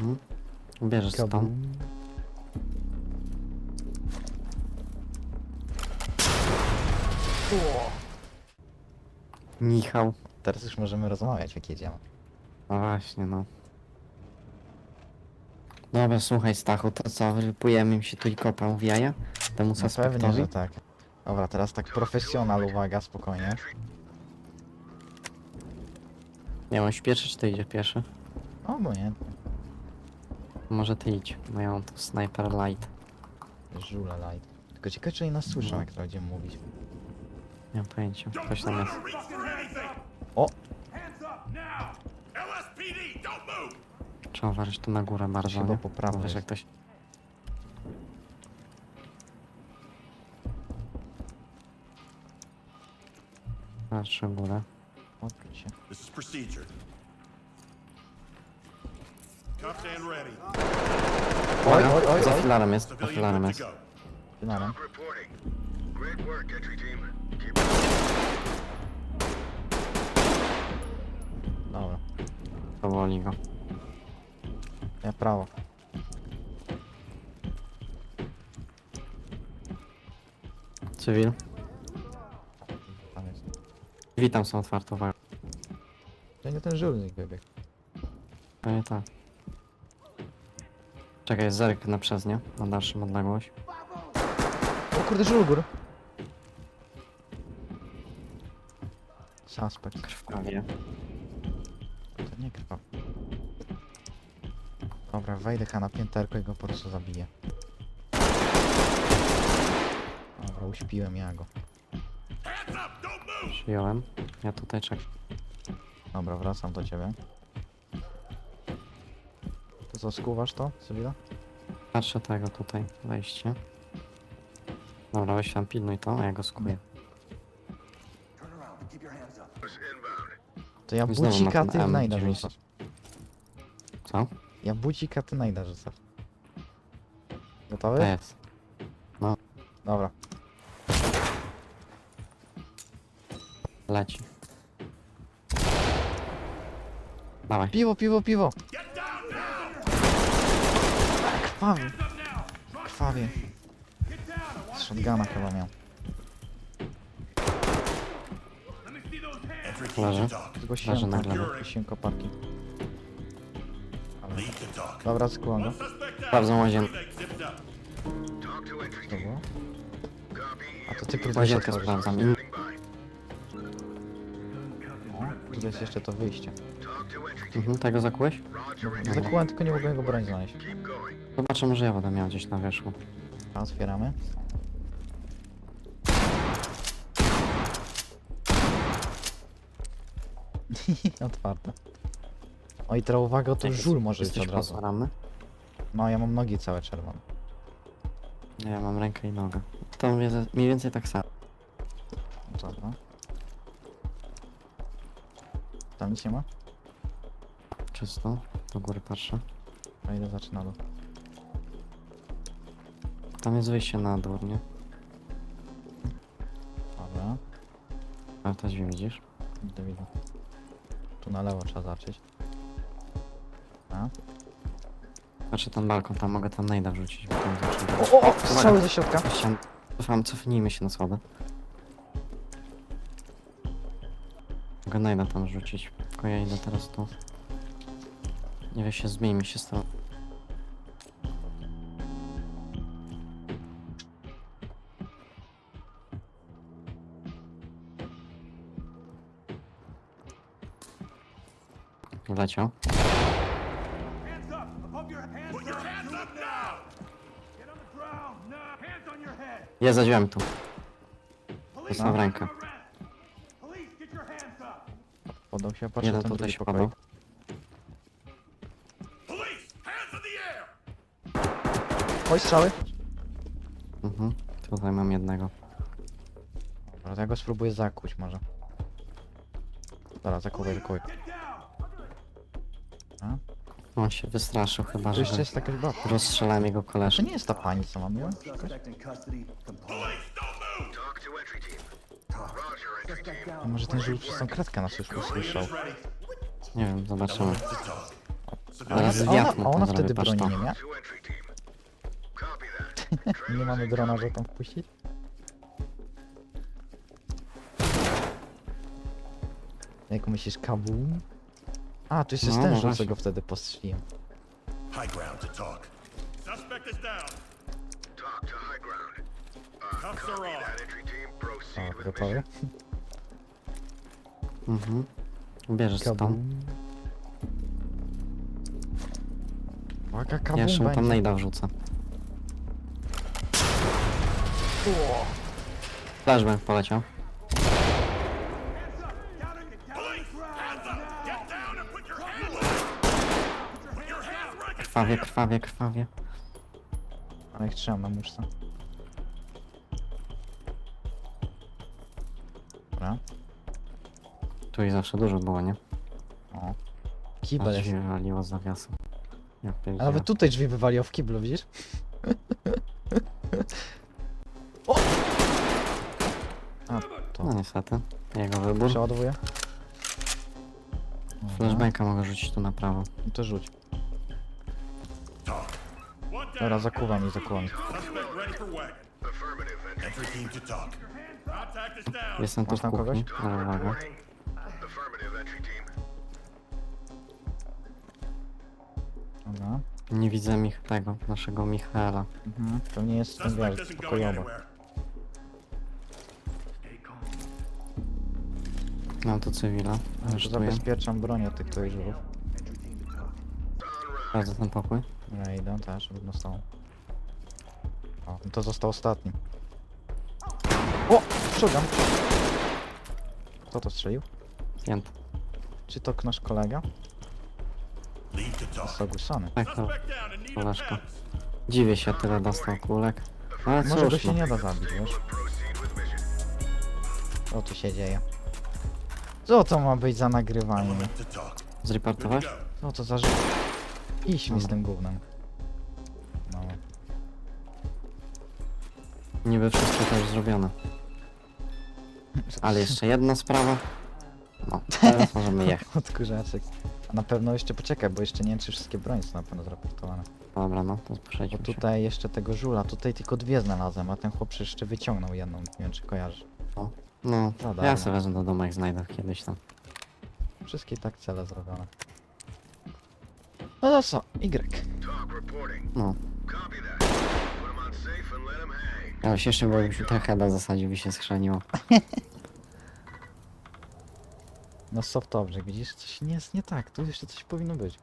Mhm. Bierzesz to. Kabum. Michał. Teraz już możemy rozmawiać jak jedziemy. No właśnie, no. Dobra, słuchaj Stachu, to co, wyrypujemy im się tu i kopę w jaja? Temu No pewnie, suspektowi? że tak. Dobra, teraz tak profesjonal, uwaga, spokojnie. Nie, on śpieszy, czy ty idzie pieszy? O, bo nie, Może ty idź, bo ja mam tu sniper light. żule light. Tylko ciekawe, czy oni nas słyszą, jak to będziemy mówić. Nie mam pojęcia, coś tam jest. O! Trzeba uważać tu na górę bardzo, Chyba nie? po prawej Wiesz, jest. jak ktoś... Patrzę w górę. Odkryć się. This is procedure. Oj, oj, oj, Za oj. filarem jest, za filarem jest. Finalem. Reporting. Great work, entry team. Keep Dobra. Powoli go. Ja prawo. Cywil. Tam jest. Witam, są otwarte, uwaga. To nie ten żulnik wybiegł. Pewnie tak. Czekaj, zerk na przez nie, na dalszą odległość. O kurde, żulgur! Suspect. Krwawie. To nie krwa. Dobra, wejdę na pięterko i go po prostu zabiję. Dobra, uśpiłem ja go. Przyjąłem. Ja tutaj czekam. Dobra, wracam do ciebie. To skuwasz to, Sybilla? Patrzę tego tutaj, wejście. Dobra, weź tam pilnuj to, a ja go skuję. To ja I znowu bucika ten ty M najda 90. rzucasz. Co? Ja bucika ty najda rzucasz. To Gotowy? jest. Dobra. Leci. Dawaj. Piwo, piwo, piwo! Now! Krwawie! I Z shotguna chyba miał. Entry Leży. Zgłosiłem, Leży na ko- glebie. zgłosiłem koparki. Dobra, skłam go. Sprawdzą łazienkę. To team. było? A to ty próbujesz Łazienkę otworzyć. sprawdzam. Standing by. O, tu jest jeszcze to wyjście. Mhm, tego zakułeś? Entry Zakułem, tylko nie mogłem jego broń znaleźć. Zobaczę, może ja będę miał gdzieś na wierzchu. Otwieramy. Otwarte. O i teraz uwaga, to żul może być Jesteś od razu. No, ja mam nogi całe czerwone. Nie, ja mam rękę i nogę. To mniej mniej więcej tak samo. Dobra. Tam nic nie ma? Czysto. Do góry patrzę. A ile zaczyna do? Tam jest wyjście na dół, nie? Dobra. Ale to drzwi widzisz? Widzę, widzę. Tu na lewo trzeba zacząć. A? Patrzę ten balkon, tam mogę tam najda wrzucić, bo tam. O, o, o! Strzały ze środka! Chciałem... Cofam, cofnijmy się na schody. Mogę najda tam rzucić. Tylko ja idę teraz tu. Nie wiem, się zmieńmy się stron. Leciał. Hands up! Above your hands! Put your hands up now! Get on the ground now! Hands on your head! Jest za drzwiami tu. Police Dostał w rękę. under arrest. Police, get your hands up! Podał się, patrzę Jeden ten tutaj drugi się pokój. padał. Police, hands in the air! Oj, strzały! Mhm. Tutaj mam jednego. Dobra, to ja go spróbuję zakuć może. Dobra. Get down! On się wystraszył chyba, że jeszcze jest jakaś babka. rozstrzelałem jego To koleżkę. nie jest ta pani, co mam ją? A może ten żółty tą kratkę nas już ready. Nie wiem, zobaczymy. Zaraz A ona, mu a ona to wtedy patrz broni to. nie miała? Nie mamy drona, że incoming. tam wpuścić? Jak myślisz, kabum? A, to jeszcze No, jest ten, no że go wtedy postrzeliłem. High ground to talk. Suspect is down. Talk to high ground. Uh, Cuffs are copy off. that entry team. Proceed O, with gotowy? mission. Mhm. Bierzesz to tam. Kabum. Uwaga, kabum Ja jeszcze mu tam najda wrzucę. Flashbang poleciał. Krwawie, krwawie, krwawie. Ale ich trzymam na muszce. Dobra. Tu ich zawsze dużo było, nie? O. Kibel jest. wywaliło z zawiasem. Ja A pierdzielę. nawet tutaj drzwi wywaliło w kiblu, widzisz? o! A, to. No niestety. Jego wybór. Przeładowuję. Dobra. Flashbanka mogę rzucić tu na prawo. No to rzuć. To talk. Contact is down. Jestem tu Masz w tam kuchni. Ale uwaga. Dobra. Nie widzę mich tego, naszego Michaela. Mhm. Pewnie jest ten wiatr pokojowy. anywhere. Mam tu cywila. Ja tu Aresztuję. zabezpieczam broń od tych kojarzyków. Sprawdzę ten pokój. Ja idę też, żeby dostało. O, no to został ostatni. O! Shotgun! Kto to strzelił? Zdjęty. Czy to nasz kolega? Ogłuszony. Tak, to. Dziwię się, tyle dostał kulek. Ale Może go cóż, się no. nie da zabić, wiesz? Co tu się dzieje? Co to ma być za nagrywanie? Go. Co to za życie? Idź mi z tym gównem. No. Niby wszystko to już zrobione. Ale jeszcze jedna sprawa. No, teraz możemy jechać. Odkurzaczek. A na pewno jeszcze poczekaj, bo jeszcze nie wiem, czy wszystkie bronie są na pewno zraportowane. Dobra, no, to Bo przejdźmy się. tutaj jeszcze tego żula, tutaj tylko dwie znalazłem, a ten chłop przecież jeszcze wyciągnął jedną, nie wiem czy kojarzy. No, No ja dobra. sobie wezmę do domu, jak znajdę kiedyś tam. Wszystkie tak cele zrobione. No to co? Y. No, ja już jeszcze, bo już ten heada zasadził by się schrzeniło. No soft object, widzisz? Coś nie jest nie tak, tu jeszcze coś powinno być.